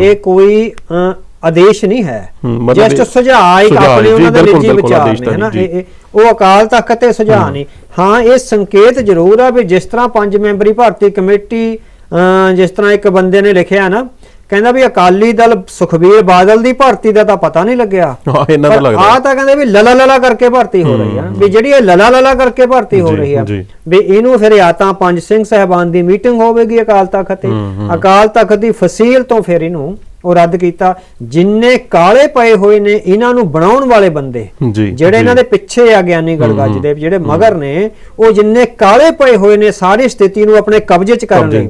ਇਹ ਕੋਈ ਆਦੇਸ਼ ਨਹੀਂ ਹੈ। ਜਸਟ ਸੁਝਾਅ ਇੱਕ ਆਪਣੇ ਉਹਨਾਂ ਦੇ ਨਿੱਜੀ ਵਿਚਾਰ ਨੇ ਤਾਂ ਹੈ ਨਾ ਜੀ। ਇਹ ਇਹ- ਉਹ ਅਕਾਲ ਤਖਤ ਤੇ ਸੁਝਾਅ ਨਹੀਂ। ਹਾਂ ਇਹ ਸੰਕੇਤ ਜ਼ਰੂਰ ਆ ਵੀ ਜਿਸ ਤਰ੍ਹਾਂ ਪੰਜ ਮੈਂਬਰੀ ਭਾਰਤੀ ਕਮੇਟੀ ਜਿਸ ਤਰ੍ਹਾਂ ਇੱਕ ਬੰਦੇ ਨੇ ਲਿਖਿਆ ਨਾ ਕਹਿੰਦਾ ਵੀ ਅਕਾਲੀ ਦਲ ਸੁਖਬੀਰ ਬਾਦਲ ਦੀ ਭਰਤੀ ਦਾ ਤਾਂ ਪਤਾ ਨਹੀਂ ਲੱਗਿਆ। ਹਾਂ ਇਹਨਾਂ ਦਾ ਲੱਗਦਾ। ਆ ਤਾਂ ਕਹਿੰਦੇ ਵੀ ਲਲਾ ਲਲਾ ਕਰਕੇ ਭਰਤੀ ਹੋ ਰਹੀ ਆ। ਵੀ ਜਿਹੜੀ ਇਹ ਲਲਾ ਲਲਾ ਕਰਕੇ ਭਰਤੀ ਹੋ ਰਹੀ ਆ। ਵੀ ਇਹਨੂੰ ਫਿਰ ਜਾਂ ਤਾਂ ਪੰਜ ਸਿੰਘ ਸਹਿਬਾਨ ਦੀ ਮੀਟਿੰਗ ਹੋਵੇਗੀ ਅਕਾਲ ਤਖਤ ਤੇ। ਅਕਾਲ ਤਖਤ ਦੀ ਫਸੀਲ ਤੋਂ ਫਿਰ ਇਹਨੂੰ ਉਹ ਰੱਦ ਕੀਤਾ। ਜਿੰਨੇ ਕਾਲੇ ਪਏ ਹੋਏ ਨੇ ਇਹਨਾਂ ਨੂੰ ਬਣਾਉਣ ਵਾਲੇ ਬੰਦੇ ਜਿਹੜੇ ਇਹਨਾਂ ਦੇ ਪਿੱਛੇ ਆ ਗਿਆਨੀ ਗੜਗੱਜ ਦੇ ਜਿਹੜੇ ਮਗਰ ਨੇ ਉਹ ਜਿੰਨੇ ਕਾਲੇ ਪਏ ਹੋਏ ਨੇ ਸਾਰੀ ਸਥਿਤੀ ਨੂੰ ਆਪਣੇ ਕਬਜ਼ੇ 'ਚ ਕਰਨ ਲਈ।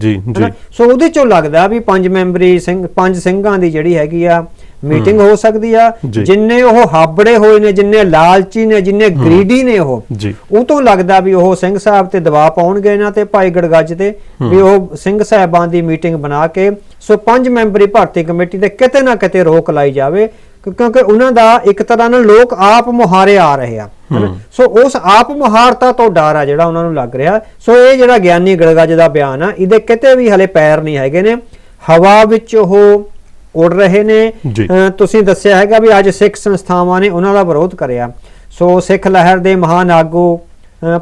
ਸੋ ਉਹਦੇ ਚੋਂ ਲੱਗਦਾ ਵੀ ਪੰਜ ਮੈਂਬਰੀ ਸਿੰਘ ਪੰਜ ਸਿੰਘਾਂ ਦੀ ਜਿਹੜੀ ਹੈਗੀ ਆ ਮੀਟਿੰਗ ਹੋ ਸਕਦੀ ਆ। ਜਿੰਨੇ ਉਹ ਹਾਬੜੇ ਹੋਏ ਨੇ ਜਿੰਨੇ ਲਾਲਚੀ ਨੇ ਜਿੰਨੇ ਗ੍ਰੀਡੀ ਨੇ ਉਹ ਉਹ ਤੋਂ ਲੱਗਦਾ ਵੀ ਉਹ ਸਿੰਘ ਸਾਹਿਬ ਤੇ ਦਬਾਅ ਪਾਉਣਗੇ ਇਹਨਾਂ ਤੇ ਭਾਈ ਗੜਗੱਜ ਤੇ ਵੀ ਉਹ ਸਿੰਘ ਸਾਹਿਬਾਨ ਦੀ ਮੀਟਿੰਗ ਬਣਾ ਕੇ ਸੋ ਪੰਜ ਮੈਂਬਰੀ ਭਰਤੀ ਕਮੇਟੀ ਤੇ ਕਿਤੇ ਨਾ ਕਿਤੇ ਰੋਕ ਲਾਈ ਜਾਵੇ ਕਿਉਂਕਿ ਉਹਨਾਂ ਦਾ ਇੱਕ ਤਰ੍ਹਾਂ ਨਾਲ ਲੋਕ ਆਪ ਮੁਹਾਰੇ ਆ ਰਹੇ ਆ? ਸੋ ਉਸ ਆਪ ਮੁਹਾਰਤਾ ਤੋਂ ਡਰ ਆ ਜਿਹੜਾ ਉਹਨਾਂ ਨੂੰ ਲੱਗ ਰਿਹਾ ਸੋ ਇਹ ਜਿਹੜਾ ਗਿਆਨੀ ਗੜਗੱਜ ਦਾ ਬਿਆਨ ਆ ਇਹਦੇ ਕਿਤੇ ਵੀ ਹਲੇ ਪੈਰ ਨਹੀਂ ਹੈਗੇ ਨੇ ਹਵਾ ਵਿੱਚ ਉਹ ਉੜ ਰਹੇ ਨੇ। ਤੁਸੀਂ ਦੱਸਿਆ ਹੈਗਾ ਵੀ ਅੱਜ ਸਿੱਖ ਸੰਸਥਾਵਾਂ ਨੇ ਉਹਨਾਂ ਦਾ ਵਿਰੋਧ ਕਰਿਆ। ਸੋ ਸਿੱਖ ਲਹਿਰ ਦੇ ਮਹਾਨ ਆਗੂ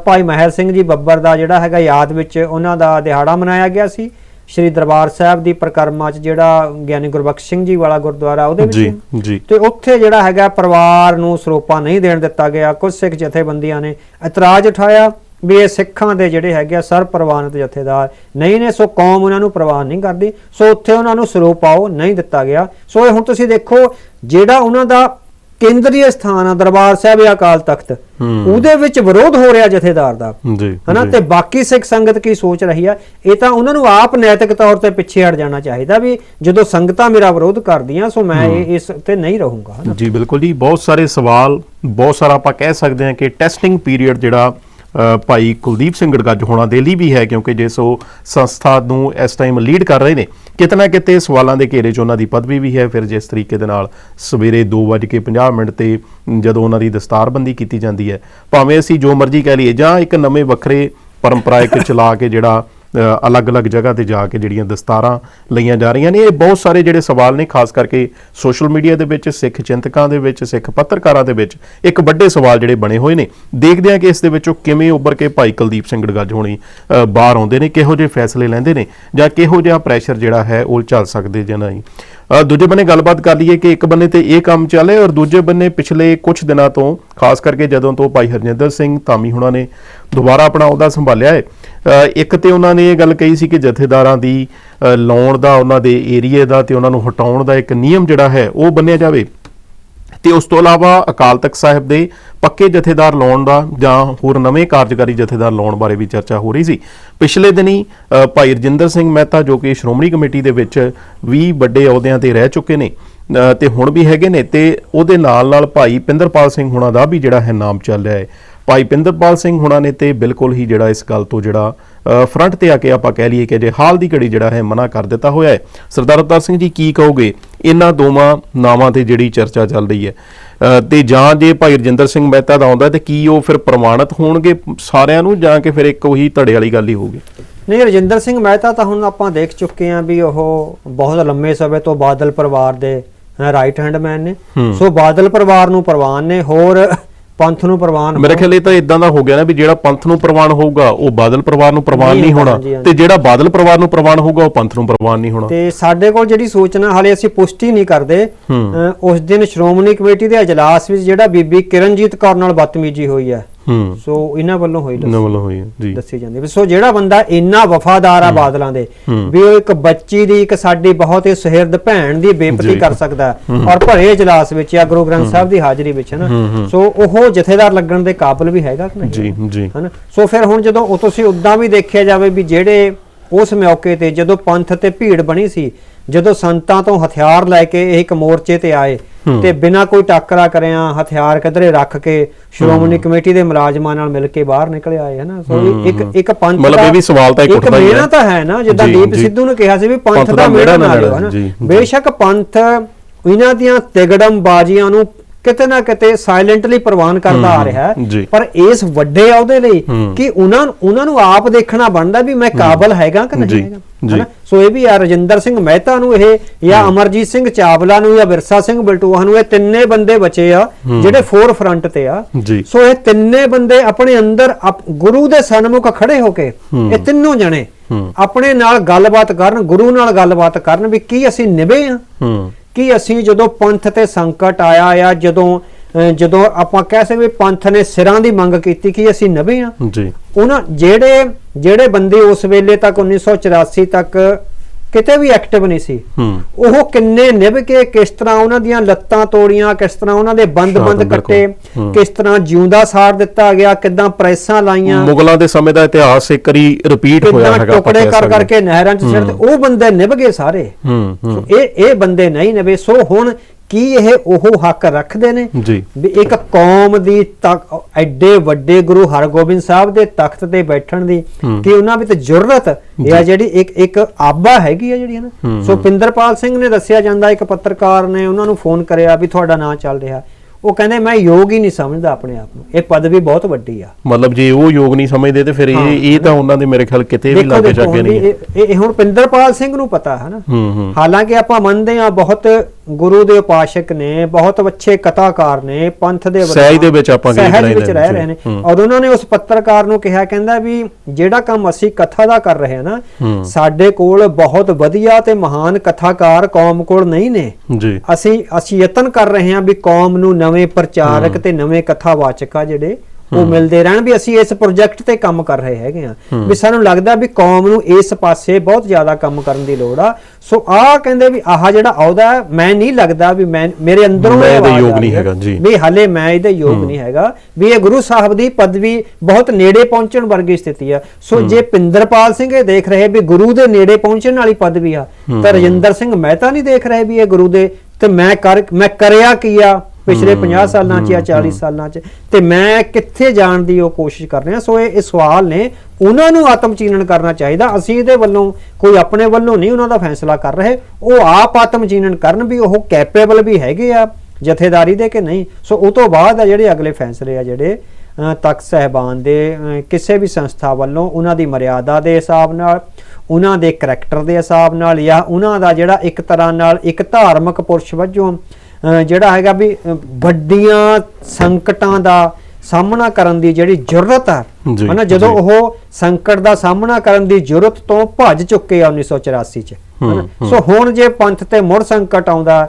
ਭਾਈ ਮਹਿਲ ਸਿੰਘ ਜੀ ਬੱਬਰ ਦਾ ਜਿਹੜਾ ਹੈਗਾ ਯਾਦ ਵਿੱਚ ਉਹਨਾਂ ਦਾ ਦਿਹਾੜਾ ਮਨਾਇਆ ਗਿਆ ਸੀ। ਸ਼੍ਰੀ ਦਰਬਾਰ ਸਾਹਿਬ ਦੀ ਪ੍ਰਕਰਮਾ 'ਚ ਜਿਹੜਾ ਗਿਆਨੀ ਗੁਰਬਖਸ਼ ਸਿੰਘ ਜੀ ਵਾਲਾ ਗੁਰਦੁਆਰਾ ਉਹਦੇ ਵਿੱਚ। ਜੀ। ਤੇ ਉੱਥੇ ਜਿਹੜਾ ਹੈਗਾ ਪਰਿਵਾਰ ਨੂੰ ਸਰੋਪਾ ਨਹੀਂ ਦੇਣ ਦਿੱਤਾ ਗਿਆ। ਕੁਝ ਸਿੱਖ ਜਥੇਬੰਦੀਆਂ ਨੇ ਇਤਰਾਜ਼ ਉਠਾਇਆ। ਵੀ ਇਹ ਸਿੱਖਾਂ ਦੇ ਜਿਹੜੇ ਹੈਗੇ ਆ ਸਰਪ੍ਰਵਾਨਿਤ ਜਥੇਦਾਰ। ਨਹੀਂ ਨੇ ਸੋ ਕੌਮ ਉਹਨਾਂ ਨੂੰ ਪ੍ਰਵਾਨ ਨਹੀਂ ਕਰਦੀ। ਸੋ ਉੱਥੇ ਉਹਨਾਂ ਨੂੰ ਸਰੋਪਾਓ ਨਹੀਂ ਦਿੱਤਾ ਗਿਆ। ਸੋ ਇਹ ਹੁਣ ਤੁਸੀਂ ਦੇਖੋ ਜਿਹੜਾ ਉਹਨਾਂ ਦਾ ਕੇਂਦਰੀ ਸਥਾਨ ਆ ਦਰਬਾਰ ਸਾਹਿਬ ਜਾਂ ਅਕਾਲ ਤਖਤ। ਉਹਦੇ ਵਿੱਚ ਵਿਰੋਧ ਹੋ ਰਿਹਾ ਜਥੇਦਾਰ ਦਾ। ਹਨਾ। ਤੇ ਬਾਕੀ ਸਿੱਖ ਸੰਗਤ ਕੀ ਸੋਚ ਰਹੀ ਆ? ਇਹ ਤਾਂ ਉਹਨਾਂ ਨੂੰ ਆਪ ਨੈਤਿਕ ਤੌਰ ਤੇ ਪਿੱਛੇ ਹਟ ਜਾਣਾ ਚਾਹੀਦਾ ਵੀ ਜਦੋਂ ਸੰਗਤਾਂ ਮੇਰਾ ਵਿਰੋਧ ਕਰਦੀਆਂ ਸੋ ਮੈਂ ਇਸ ਤੇ ਨਹੀਂ ਰਹੂੰਗਾ ਜੀ ਬਿਲਕੁਲ ਜੀ। ਬਹੁਤ ਸਾਰੇ ਸਵਾਲ ਬਹੁਤ ਸਾਰਾ ਆਪਾਂ ਕਹਿ ਸਕਦੇ ਹਾਂ ਕਿ ਟੈਸਟਿੰਗ ਪੀਰੀਅਡ ਜਿਹੜਾ ਭਾਈ ਕੁਲਦੀਪ ਸਿੰਘ ਗੜਗੱਜ ਹੋਣਾ ਦੇ ਲਈ ਵੀ ਹੈ, ਕਿਉਂਕਿ ਜਿਸ ਉਹ ਸੰਸਥਾ ਨੂੰ ਇਸ ਟਾਈਮ ਲੀਡ ਕਰ ਰਹੇ ਨੇ, ਕਿਤਨਾ ਕਿਤੇ ਸਵਾਲਾਂ ਦੇ ਘੇਰੇ 'ਚ ਉਹਨਾਂ ਦੀ ਪਦਵੀ ਵੀ ਹੈ, ਫਿਰ ਜਿਸ ਤਰੀਕੇ ਦੇ ਨਾਲ ਸਵੇਰੇ 2:50 ਮਿੰਟ ਤੇ ਜਦੋਂ ਉਹਨਾਂ ਦੀ ਦਸਤਾਰਬੰਦੀ ਕੀਤੀ ਜਾਂਦੀ ਹੈ, ਭਾਵੇਂ ਅਸੀਂ ਜੋ ਮਰਜ਼ੀ ਕਹਿ ਲਈਏ ਜਾਂ ਇੱਕ ਨਵੇਂ ਵੱਖਰੇ ਪਰੰਪਰਾ ਇੱਕ ਚਲਾ ਕੇ ਜਿਹੜਾ ਅਲੱਗ-ਅਲੱਗ ਜਗ੍ਹਾ ਤੇ ਜਾ ਕੇ ਜਿਹੜੀਆਂ ਦਸਤਾਰਾਂ ਲਈਆਂ ਜਾ ਰਹੀਆਂ ਨੇ। ਇਹ ਬਹੁਤ ਸਾਰੇ ਜਿਹੜੇ ਸਵਾਲ ਨੇ, ਖਾਸ ਕਰਕੇ ਸੋਸ਼ਲ ਮੀਡੀਆ ਦੇ ਵਿੱਚ, ਸਿੱਖ ਚਿੰਤਕਾਂ ਦੇ ਵਿੱਚ, ਸਿੱਖ ਪੱਤਰਕਾਰਾਂ ਦੇ ਵਿੱਚ ਇੱਕ ਵੱਡੇ ਸਵਾਲ ਜਿਹੜੇ ਬਣੇ ਹੋਏ ਨੇ। ਦੇਖਦੇ ਹਾਂ ਕਿ ਇਸ ਦੇ ਵਿੱਚੋਂ ਕਿਵੇਂ ਉੱਭਰ ਕੇ ਭਾਈ ਕੁਲਦੀਪ ਸਿੰਘ ਗੜਗੱਜ ਹੋਣੀ ਬਾਹਰ ਆਉਂਦੇ ਨੇ, ਕਿਹੋ ਜਿਹੇ ਫੈਸਲੇ ਲੈਂਦੇ ਨੇ ਜਾਂ ਕਿਹੋ ਜਿਹਾ ਪ੍ਰੈਸ਼ਰ ਜਿਹੜਾ ਹੈ, ਉਹ ਝੱਲ ਸਕਦੇ ਜਾਂ ਨਹੀਂ। ਦੂਜੇ ਬੰਨੇ ਗੱਲਬਾਤ ਕਰ ਲਈਏ ਕਿ ਇੱਕ ਬੰਨੇ ਤੇ ਇਹ ਕੰਮ ਚੱਲੇ ਔਰ ਦੂਜੇ ਬੰਨੇ ਪਿਛਲੇ ਕੁਝ ਦਿਨਾਂ ਤੋਂ, ਖਾਸ ਕਰਕੇ ਜਦੋਂ ਤੋਂ ਭਾਈ ਹਰਜਿੰਦਰ ਸਿੰਘ ਧਾਮੀ ਹੁਣਾਂ ਨੇ ਦੁਬਾਰਾ ਆਪਣਾ ਅਹੁਦਾ ਸੰਭਾਲਿਆ ਹੈ ਇੱਕ ਤੇ ਉਹਨਾਂ ਨੇ ਇਹ ਗੱਲ ਕਹੀ ਸੀ ਕਿ ਜਥੇਦਾਰਾਂ ਦੀ ਲਾਉਣ ਦਾ, ਉਹਨਾਂ ਦੇ ਏਰੀਏ ਦਾ ਤੇ ਉਹਨਾਂ ਨੂੰ ਹਟਾਉਣ ਦਾ ਇੱਕ ਨਿਯਮ ਜਿਹੜਾ ਹੈ, ਉਹ ਬੰਨਿਆ ਜਾਵੇ। ਤੇ ਉਸ ਤੋਂ ਇਲਾਵਾ ਅਕਾਲ ਤਖਤ ਸਾਹਿਬ ਦੇ ਪੱਕੇ ਜਥੇਦਾਰ ਲਾਉਣ ਦਾ ਜਾਂ ਹੋਰ ਨਵੇਂ ਕਾਰਜਕਾਰੀ ਜਥੇਦਾਰ ਲਾਉਣ ਬਾਰੇ ਵੀ ਚਰਚਾ ਹੋ ਰਹੀ ਸੀ। ਪਿਛਲੇ ਦਿਨੀ ਭਾਈ ਰਜਿੰਦਰ ਸਿੰਘ ਮਹਿਤਾ ਜੋ ਕਿ ਸ਼੍ਰੋਮਣੀ ਕਮੇਟੀ ਦੇ ਵਿੱਚ ਵੀ ਵੱਡੇ ਅਹੁਦਿਆਂ ਤੇ ਰਹਿ ਚੁੱਕੇ ਨੇ ਅ, ਤੇ ਹੁਣ ਵੀ ਹੈਗੇ ਨੇ ਤੇ ਉਹਦੇ ਨਾਲ ਨਾਲ ਭਾਈ ਪਿੰਦਰਪਾਲ ਸਿੰਘ ਹੁਣਾਂ ਦਾ ਵੀ ਜਿਹੜਾ ਹੈ ਨਾਮ ਚੱਲ ਰਿਹਾ ਹੈ। ਭਾਈ ਪਿੰਦਰਪਾਲ ਸਿੰਘ ਹੁਣਾਂ ਨੇ ਤੇ ਬਿਲਕੁਲ ਹੀ ਜਿਹੜਾ ਇਸ ਗੱਲ ਤੋਂ ਜਿਹੜਾ ਫਰੰਟ ਤੇ ਆ ਕੇ ਆਪਾਂ ਕਹਿ ਲਈਏ ਕਿ ਜੇ ਹਾਲ ਦੀ ਘੜੀ ਜਿਹੜਾ ਹੈ ਮਨਾ ਕਰ ਦਿੱਤਾ ਹੋਇਆ ਹੈ। ਸਰਦਾਰ ਅਵਤਾਰ ਸਿੰਘ ਜੀ ਕੀ ਕਹੋਗੇ? ਇਹਨਾਂ ਦੋਵਾਂ ਨਾਵਾਂ ਤੇ ਜਿਹੜੀ ਚਰਚਾ ਚੱਲ ਰਹੀ ਹੈ। ਤੇ ਜਾਂ ਜੇ ਭਾਈ ਰਜਿੰਦਰ ਸਿੰਘ ਮਹਿਤਾ ਦਾ ਆਉਂਦਾ ਤੇ ਕੀ ਉਹ ਫਿਰ ਪ੍ਰਮਾਣਿਤ ਹੋਣਗੇ ਸਾਰਿਆਂ ਨੂੰ ਜਾਂ ਕਿ ਫਿਰ ਇੱਕ ਉਹੀ ਧੜੇ ਵਾਲੀ ਗੱਲ ਹੀ ਹੋਊਗੀ? ਨਹੀਂ ਰਜਿੰਦਰ ਸਿੰਘ ਮਹਿਤਾ ਤਾਂ ਹੁਣ ਆਪਾਂ ਦੇਖ ਚੁੱਕੇ ਹਾਂ ਵੀ ਉਹ ਬਹੁਤ ਲੰਮੇ ਸਮੇਂ ਤੋਂ ਬਾਦਲ ਪਰਿਵਾਰ ਦੇ ਰਾਈਟ ਹੈਂਡ ਮੈਨ ਨੇ। ਸੋ ਬਾਦਲ ਪਰਿਵਾਰ ਨੂੰ ਪ੍ਰਵਾਨ ਨੇ। ਹੋਰ ਪੰਥ ਨੂੰ ਪ੍ਰਵਾਨ ਮੇਰੇ ਖਿਆਲ ਇਹ ਤਾਂ ਇਦਾਂ ਦਾ ਹੋ ਗਿਆ ਨਾ ਵੀ ਜਿਹੜਾ ਪੰਥ ਨੂੰ ਪ੍ਰਵਾਨ ਹੋਊਗਾ ਉਹ ਬਾਦਲ ਪਰਿਵਾਰ ਨੂੰ ਪ੍ਰਵਾਨ ਨਹੀਂ ਹੋਣਾ। ਤੇ ਜਿਹੜਾ ਬਾਦਲ ਪਰਿਵਾਰ ਨੂੰ ਪ੍ਰਵਾਨ ਹੋਊਗਾ ਉਹ ਪੰਥ ਨੂੰ ਪ੍ਰਵਾਨ ਨਹੀਂ ਹੋਣਾ। ਤੇ ਸਾਡੇ ਕੋਲ ਜਿਹੜੀ ਸੂਚਨਾ ਹਾਲੇ ਅਸੀਂ ਪੁਸ਼ਟੀ ਨਹੀਂ ਕਰਦੇ ਉਸ ਦਿਨ ਸ਼੍ਰੋਮਣੀ ਕਮੇਟੀ ਦੇ ਅਜਲਾਸ ਵਿੱਚ ਜਿਹੜਾ ਬੀਬੀ ਕਿਰਨਜੀਤ ਕੌਰ ਨਾਲ ਬਦਤਮੀਜ਼ੀ ਹੋਈ ਹੈ। ਹੂੰ। ਸੋ ਇਹਨਾਂ ਵੱਲੋਂ ਹੋਈ ਦੱਸੀ- ਹੋਈ ਹੈ, ਜੀ। ਦੱਸੀ ਜਾਂਦੀ ਵੀ ਸੋ ਜਿਹੜਾ ਬੰਦਾ ਇੰਨਾ ਵਫਾਦਾਰ ਆ ਬਾਦਲਾਂ ਦੇ ਹੂੰ। ਵੀ ਉਹ ਇੱਕ ਬੱਚੀ ਦੀ ਇੱਕ ਸਾਡੀ ਬਹੁਤ ਹੀ ਸੁਹਿਰਦ ਭੈਣ ਦੀ ਬੇਪਤੀ ਜੀ। ਕਰ ਸਕਦਾ ਹੈ ਔਰ ਭਰੇ ਇਜਲਾਸ ਵਿੱਚ ਜਾਂ ਗੁਰੂ ਗ੍ਰੰਥ ਸਾਹਿਬ ਦੀ ਹਾਜ਼ਰੀ ਵਿੱਚ ਹੈ ਨਾ? ਹੂੰ, ਹੂੰ। ਸੋ ਉਹ ਜਥੇਦਾਰ ਲੱਗਣ ਦੇ ਕਾਬਿਲ ਵੀ ਹੈਗਾ ਕਿ ਨਹੀਂ? ਜੀ ਜੀ। ਹਨਾ ਸੋ ਫਿਰ ਹੁਣ ਜਦੋਂ ਉਹ ਤੁਸੀਂ ਉਦਾਂ ਵੀ ਦੇਖਿਆ ਜਾਵੇ ਵੀ ਜਿਹੜੇ ਉਸ ਮੌਕੇ ਤੇ ਜਦੋਂ ਪੰਥ ਤੇ ਭੀੜ ਬਣੀ ਸੀ ਜਦੋਂ ਸੰਤਾਂ ਤੋਂ ਹਥਿਆਰ ਲੈ ਕੇ ਇਹ ਇੱਕ ਮੋਰਚੇ ਤੇ ਆਏ। ਤੇ ਬਿਨਾਂ ਕੋਈ ਟੱਕਰਾ ਕਰਿਆ ਹਥਿਆਰ ਕਿਧਰੇ ਰੱਖ ਕੇ ਸ਼੍ਰੋਮਣੀ ਕਮੇਟੀ ਦੇ ਮੁਲਾਜ਼ਮਾਂ ਨਾਲ ਮਿਲ ਕੇ ਬਾਹਰ ਨਿਕਲੇ ਆਏ ਹਨਾ ਸੋ ਇੱਕ ਇੱਕ ਪੰਥ ਮਤਲਬ ਇਹ ਵੀ ਸਵਾਲ ਤਾਂ ਇੱਕ ਉੱਠਦਾ ਹੀ ਹੈ। ਮੇਰਾ ਤਾਂ ਹੈ ਨਾ ਜਿੱਦਾਂ ਦੀਪ। ਸਿੱਧੂ ਨੇ ਕਿਹਾ ਸੀ ਵੀ ਪੰਥ ਦਾ ਮੇੜਾ ਨਾ ਲਿਓ, ਹਨਾ। ਬੇਸ਼ੱਕ ਪੰਥ ਇਹਨਾਂ ਦੀਆਂ ਤਿਗੜਮ ਬਾਜ਼ੀਆਂ ਨੂੰ ਕਿਤੇ ਨਾ ਕਿਤੇ ਸਾਇਲੈਂਟਲੀ ਪ੍ਰਵਾਨ ਕਰਦਾ ਆ ਰਿਹਾ। ਹੈ ਪਰ ਇਸ ਵੱਡੇ ਅਹੁਦੇ ਲਈ। ਕਿ ਉਹਨਾਂ ਉਹਨਾਂ ਨੂੰ ਆਪ ਦੇਖਣਾ ਬਣਦਾ ਵੀ ਮੈਂ ਕਾਬਲ ਹੈਗਾ ਕਿ ਨਹੀਂ ਹੈਗਾ। ਹਨਾ? ਸੋ ਇਹ ਵੀ ਆ ਰਜਿੰਦਰ ਸਿੰਘ ਮਹਿਤਾ ਨੂੰ ਇਹ ਜਾਂ ਅਮਰਜੀਤ ਸਿੰਘ ਚਾਵਲਾ ਨੂੰ ਜਾਂ ਵਿਰਸਾ ਸਿੰਘ ਬਲਟੋਹਾ ਨੂੰ ਇਹ ਤਿੰਨੇ ਬੰਦੇ ਬਚੇ ਆ ਜਿਹੜੇ ਫੋਰ ਫਰੰਟ ਤੇ ਆ। ਸੋ ਇਹ ਤਿੰਨੇ ਬੰਦੇ ਆਪਣੇ ਅੰਦਰ ਗੁਰੂ ਦੇ ਸਨਮੁਖ ਖੜੇ ਹੋ ਕੇ ਇਹ ਤਿੰਨੋਂ ਜਣੇ। ਆਪਣੇ ਨਾਲ ਗੱਲਬਾਤ ਕਰਨ ਗੁਰੂ ਨਾਲ ਗੱਲਬਾਤ ਕਰਨ ਵੀ ਕੀ ਅਸੀਂ ਨਿਭੇ ਆ ਕਿ ਅਸੀਂ ਜਦੋਂ ਪੰਥ ਤੇ ਸੰਕਟ ਆਇਆ ਆ ਜਦੋਂ ਜਦੋਂ ਆਪਾਂ ਕਹਿ ਸਕਦੇ ਵੀ ਪੰਥ ਨੇ ਸਿਰਾਂ ਦੀ ਮੰਗ ਕੀਤੀ ਕਿ ਅਸੀਂ ਨਵੇਂ ਆ ਜੀ। ਉਹਨਾਂ ਜਿਹੜੇ ਜਿਹੜੇ ਬੰਦੇ ਉਸ ਵੇਲੇ ਤੱਕ 1984 ਤੱਕ ਕਿਤੇ ਵੀ ਐਕਟਿਵ ਨਹੀਂ ਸੀ। ਉਹ ਕਿੰਨੇ ਨਿਭ ਕੇ ਕਿਸ ਤਰ੍ਹਾਂ ਉਹਨਾਂ ਦੀਆਂ ਲੱਤਾਂ ਤੋੜੀਆਂ ਕਿਸ ਤਰ੍ਹਾਂ ਉਹਨਾਂ ਦੇ ਬੰਦ-ਬੰਦ। ਕੱਟੇ। ਕਿਸ ਤਰ੍ਹਾਂ ਜਿਉਂਦਾ ਸਾੜ ਦਿੱਤਾ ਗਿਆ ਕਿਦਾਂ ਪ੍ਰੈਸਾਂ ਲਾਈਆਂ। ਮੁਗਲਾਂ ਦੇ ਸਮੇਂ ਦਾ ਇਤਿਹਾਸ ਇੱਕ ਵਾਰੀ ਰਿਪੀਟ ਹੋਇਆ ਹੈਗਾ ਟੁਕੜੇ ਕਰ ਕਰਕੇ ਨਹਿਰਾਂ 'ਚ ਸਿੱਟਦੇ ਉਹ ਬੰਦੇ ਨਿਭ ਗਏ ਸਾਰੇ। ਇਹ ਇਹ ਬੰਦੇ ਨਹੀਂ ਨਵੇਂ ਸੋ ਹੁਣ ਕੀ ਇਹ ਉਹ ਹੱਕ ਰੱਖਦੇ ਨੇ? ਜੀ। ਵੀ ਇੱਕ ਕੌਮ ਦੀ ਤੱਕ ਐਡੇ ਵੱਡੇ ਗੁਰੂ ਹਰਗੋਬਿੰਦ ਸਾਹਿਬ ਦੇ ਤਖਤ ਤੇ ਬੈਠਣ ਦੀ। ਕਿ ਉਹਨਾਂ ਵਿੱਚ ਜੁਰਤ ਇਹ ਆ ਜਿਹੜੀ ਇੱਕ ਇੱਕ ਆਬਾ ਹੈਗੀ ਆ ਜਿਹੜੀ ਹੈ ਨਾ ਸੋ ਪਿੰਦਰਪਾਲ ਸਿੰਘ ਨੇ ਦੱਸਿਆ ਜਾਂਦਾ ਇੱਕ ਪੱਤਰਕਾਰ ਨੇ ਉਹਨਾਂ ਨੂੰ ਫੋਨ ਕਰਿਆ ਵੀ ਤੁਹਾਡਾ ਨਾਂ ਚੱਲ ਰਿਹਾ। ਉਹ ਕਹਿੰਦੇ ਮੈਂ ਯੋਗ ਹੀ ਨਹੀਂ ਸਮਝਦਾ ਆਪਣੇ ਆਪ ਨੂੰ। ਇਹ ਪਦਵੀ ਬਹੁਤ ਵੱਡੀ ਆ। ਮਤਲਬ ਜੇ ਉਹ ਯੋਗ ਨਹੀਂ ਸਮਝਦੇ ਤੇ ਫਿਰ। ਇਹ ਇਹ ਤਾਂ ਉਹਨਾਂ ਦੇ ਮੇਰੇ ਖਿਆਲ ਕਿਤੇ ਵੀ ਲਾਗੇ ਹੁਣ ਨਹੀਂ। ਇਹ ਹੁਣ ਪਿੰਦਰਪਾਲ ਸਿੰਘ ਨੂੰ ਪਤਾ ਹੈ ਨਾ ਹਾਲਾਂਕਿ ਆਪਾਂ ਮੰਨਦੇ ਹਾਂ ਬਹੁਤ ਗੁਰੂ ਦੇ ਉਪਾਸ਼ਕ ਨੇ ਬਹੁਤ ਅੱਛੇ ਕਥਾਕਾਰ ਨੇ ਪੰਥ ਦੇ ਸਹਿਜ ਦੇ ਵਿੱਚ ਆਪਾਂ ਸਹਿਜ ਵਿੱਚ ਨੇ, ਰਹਿ ਨੇ। ਔਰ ਉਹਨਾਂ ਨੇ ਉਸ ਪੱਤਰਕਾਰ ਨੂੰ ਕਿਹਾ ਕਹਿੰਦਾ ਵੀ ਜਿਹੜਾ ਕੰਮ ਅਸੀਂ ਕਥਾ ਦਾ ਕਰ ਰਹੇ ਹਾਂ ਨਾ। ਸਾਡੇ ਕੋਲ ਬਹੁਤ ਵਧੀਆ ਤੇ ਮਹਾਨ ਕਥਾਕਾਰ ਕੌਮ ਕੋਲ ਨਹੀਂ ਨੇ। ਜੀ। ਅਸੀਂ ਅਸੀਂ ਯਤਨ ਕਰ ਰਹੇ ਹਾਂ ਵੀ ਕੌਮ ਨੂੰ ਨਵੇਂ ਪ੍ਰਚਾਰਕ ਤੇ ਨਵੇਂ ਕਥਾਵਾਚਕ ਆ ਜਿਹੜੇ ਉਹ ਮਿਲਦੇ ਰਹਿਣ ਵੀ ਅਸੀਂ ਇਸ ਪ੍ਰੋਜੈਕਟ ਤੇ ਕੰਮ ਕਰ ਰਹੇ ਹੈਗੇ ਆ ਵੀ ਸਾਨੂੰ ਲੱਗਦਾ ਵੀ ਕੌਮ ਨੂੰ ਇਸ ਪਾਸੇ ਬਹੁਤ ਜ਼ਿਆਦਾ ਕੰਮ ਕਰਨ ਦੀ ਲੋੜ ਆ। ਸੋ ਆਹ ਕਹਿੰਦੇ ਵੀ ਆਹ ਜਿਹੜਾ ਹੈ, ਮੈਂ ਨਹੀਂ ਲੱਗਦਾ ਵੀ ਮੈਂ ਮੇਰੇ ਅੰਦਰੋਂ ਇਹ ਆਵਾਜ਼ ਯੋਗ ਨਹੀਂ ਹੈਗਾ, ਜੀ। ਵੀ ਹਲੇ ਮੈਂ ਇਹਦੇ ਯੋਗ ਨਹੀਂ ਹੈਗਾ। ਵੀ ਇਹ ਗੁਰੂ ਸਾਹਿਬ ਦੀ ਪਦਵੀ ਬਹੁਤ ਨੇੜੇ ਪਹੁੰਚਣ ਵਰਗੀ ਸਥਿਤੀ ਆ। ਸੋ ਜੇ ਪਿੰਦਰਪਾਲ ਸਿੰਘ ਇਹ ਦੇਖ ਰਹੇ ਵੀ ਗੁਰੂ ਦੇ ਨੇੜੇ ਪਹੁੰਚਣ ਵਾਲੀ ਪਦਵੀ ਆ ਤਾਂ ਰਜਿੰਦਰ ਸਿੰਘ ਮਹਿਤਾ ਨਹੀਂ ਦੇਖ ਰਹੇ ਵੀ ਇਹ ਗੁਰੂ ਦੇ। ਤੇ ਮੈਂ ਕਰ ਮੈਂ ਕਰਿਆ ਕੀ ਆ? ਪਿਛਲੇ 50 ਸਾਲਾਂ ਚ ਜਾਂ 40 ਸਾਲਾਂ ਚ। ਤੇ ਮੈਂ ਕਿੱਥੇ ਜਾਣ ਦੀ ਉਹ ਕੋਸ਼ਿਸ਼ ਕਰ ਰਿਹਾ। ਸੋ ਇਹ ਇਹ ਸਵਾਲ ਨੇ ਉਹਨਾਂ ਨੂੰ ਆਤਮ ਚੀਨਨ ਕਰਨਾ ਚਾਹੀਦਾ। ਅਸੀਂ ਇਹਦੇ ਵੱਲੋਂ ਕੋਈ ਆਪਣੇ ਵੱਲੋਂ ਨਹੀਂ ਉਹਨਾਂ ਦਾ ਫੈਸਲਾ ਕਰ ਰਹੇ। ਉਹ ਆਪ ਆਤਮ ਚੀਨਨ ਕਰਨ ਵੀ ਉਹ ਕੈਪੇਬਲ ਵੀ ਹੈਗੇ ਆ ਜਥੇਦਾਰੀ ਦੇ ਕਿ ਨਹੀਂ। ਸੋ ਉਹ ਤੋਂ ਬਾਅਦ ਆ ਜਿਹੜੇ ਅਗਲੇ ਫੈਸਲੇ ਆ ਜਿਹੜੇ ਤਖਤ ਸਹਿਬਾਨ ਦੇ ਕਿਸੇ ਵੀ ਸੰਸਥਾ ਵੱਲੋਂ ਉਹਨਾਂ ਦੀ ਮਰਿਆਦਾ ਦੇ ਹਿਸਾਬ ਨਾਲ ਉਹਨਾਂ ਦੇ ਕਰੈਕਟਰ ਦੇ ਹਿਸਾਬ ਨਾਲ ਜਾਂ ਉਹਨਾਂ ਦਾ ਜਿਹੜਾ ਇੱਕ ਤਰ੍ਹਾਂ ਨਾਲ ਇੱਕ ਧਾਰਮਿਕ ਪੁਰਸ਼ ਵਜੋਂ ਜਿਹੜਾ ਹੈਗਾ ਵੀ ਵੱਡੀਆਂ ਸੰਕਟਾਂ ਦਾ ਸਾਹਮਣਾ ਕਰਨ ਦੀ ਜਿਹੜੀ ਜੁਰਤ ਆ ਜੀ, ਹਨਾ ਜਦੋਂ। ਉਹ ਸੰਕਟ ਦਾ ਸਾਹਮਣਾ ਕਰਨ ਦੀ ਜੁਰਤ ਤੋਂ ਭੱਜ ਚੁੱਕੇ ਆ 1984 ਚ ਹੂੰ, ਹਨਾ? ਹੂੰ। ਸੋ ਹੁਣ ਜੇ ਪੰਥ ਤੇ ਮੁੜ ਸੰਕਟ ਆਉਂਦਾ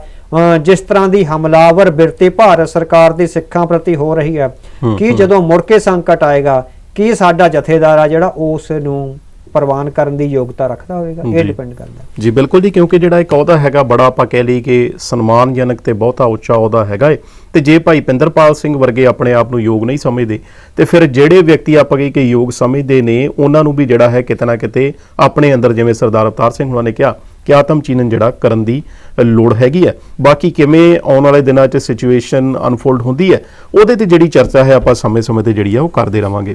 ਜਿਸ ਤਰ੍ਹਾਂ ਦੀ ਹਮਲਾਵਰ ਬਿਰਤੀ ਭਾਰਤ ਸਰਕਾਰ ਦੀ ਸਿੱਖਾਂ ਪ੍ਰਤੀ ਹੋ ਰਹੀ ਹੈ ਹੂੰ, ਕੀ ਹੂੰ। ਜਦੋਂ ਮੁੜ ਕੇ ਸੰਕਟ ਆਏਗਾ ਕੀ ਸਾਡਾ ਜਥੇਦਾਰ ਆ ਜਿਹੜਾ ਉਸ ਨੂੰ ਪ੍ਰਵਾਨ ਕਰਨ ਦੀ ਯੋਗਤਾ ਰੱਖਦਾ ਹੋਵੇਗਾ ਇਹ। ਡਿਪੈਂਡ ਕਰਦਾ। ਜੀ ਬਿਲਕੁਲ ਜੀ ਕਿਉਂਕਿ ਜਿਹੜਾ ਇੱਕ ਅਹੁਦਾ ਹੈਗਾ ਬੜਾ ਆਪਾਂ ਕਹਿ ਲਈ ਕਿ ਸਨਮਾਨਜਨਕ ਤੇ ਬਹੁਤਾ ਉੱਚਾ ਅਹੁਦਾ ਹੈਗਾ ਏ। ਤੇ ਜੇ ਭਾਈ ਪਿੰਦਰਪਾਲ ਸਿੰਘ ਵਰਗੇ ਆਪਣੇ ਆਪ ਨੂੰ ਯੋਗ ਨਹੀਂ ਸਮਝਦੇ ਤੇ ਫਿਰ ਜਿਹੜੇ ਵਿਅਕਤੀ ਆਪਾਂ ਕਹੀ ਕਿ ਯੋਗ ਸਮਝਦੇ ਨੇ ਉਹਨਾਂ ਨੂੰ ਵੀ ਜਿਹੜਾ ਹੈ ਕਿਤੇ ਨਾ ਕਿਤੇ ਆਪਣੇ ਅੰਦਰ ਜਿਵੇਂ ਸਰਦਾਰ ਅਵਤਾਰ ਸਿੰਘ ਹੁਣਾਂ ਨੇ ਕਿਹਾ ਕਿ ਆਤਮ ਚੀਨਨ ਜਿਹੜਾ ਕਰਨ ਦੀ ਲੋੜ ਹੈਗੀ ਹੈ। ਬਾਕੀ ਕਿਵੇਂ ਆਉਣ ਵਾਲੇ ਦਿਨਾਂ 'ਚ ਸਿਚੁਏਸ਼ਨ ਅਨਫੋਲਡ ਹੁੰਦੀ ਹੈ ਉਹਦੇ ਤੇ ਜਿਹੜੀ ਚਰਚਾ ਹੈ ਆਪਾਂ ਸਮੇਂ-ਸਮੇਂ ਤੇ ਜਿਹੜੀ ਆ ਉਹ ਕਰਦੇ ਰਵਾਂਗੇ।